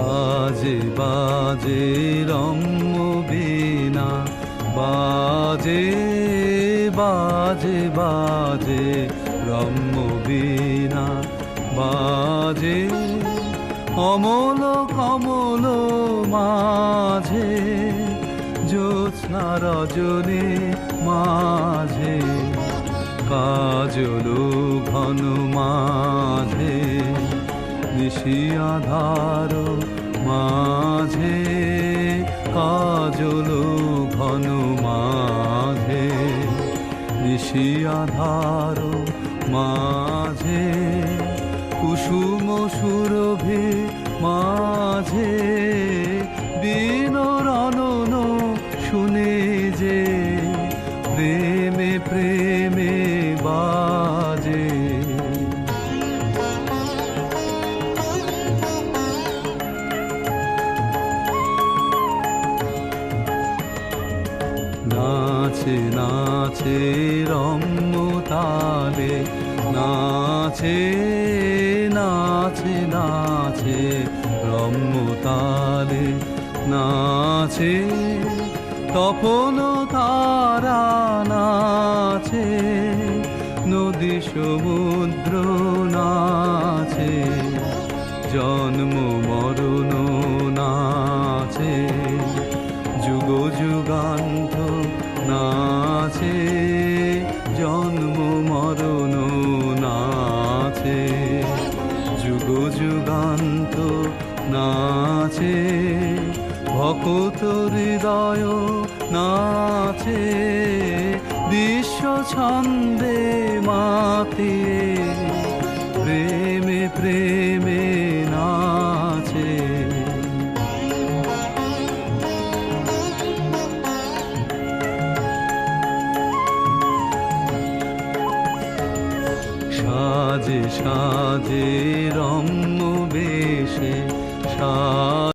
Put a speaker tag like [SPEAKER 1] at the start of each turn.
[SPEAKER 1] বাজে বাজে রম্য বীণা বাজে বাজে বাজে রম্য বীণা বাজে, অমল, কমল মাঝে, জ্যোৎস্না রজনী মাঝে, কাজল, ঘন মাঝে। নিশিয়াধার মাঝে কাজল ঘন মাঝে। নিশিয়াধার মাঝে কুসুম সুরভি, মাঝে বিনরনন শুনে যে প্রেমে প্রেমে বাজে নাচে নাচে রম্য তালে, নাচে নাচে নাচে রম্য তালে, নাচে তপন তারা, নাচে নদী সমুদ্র, নাচে জন্ম, মরণ, নাচে যুগ যুগান্ত মরণ নাচে যুগ যুগান্ত নাচে ভকত হৃদয় নাচে বিশ্ব ছন্দে মাতিয়ে প্রেমে প্রেমে সাজে রম্য বেশে সা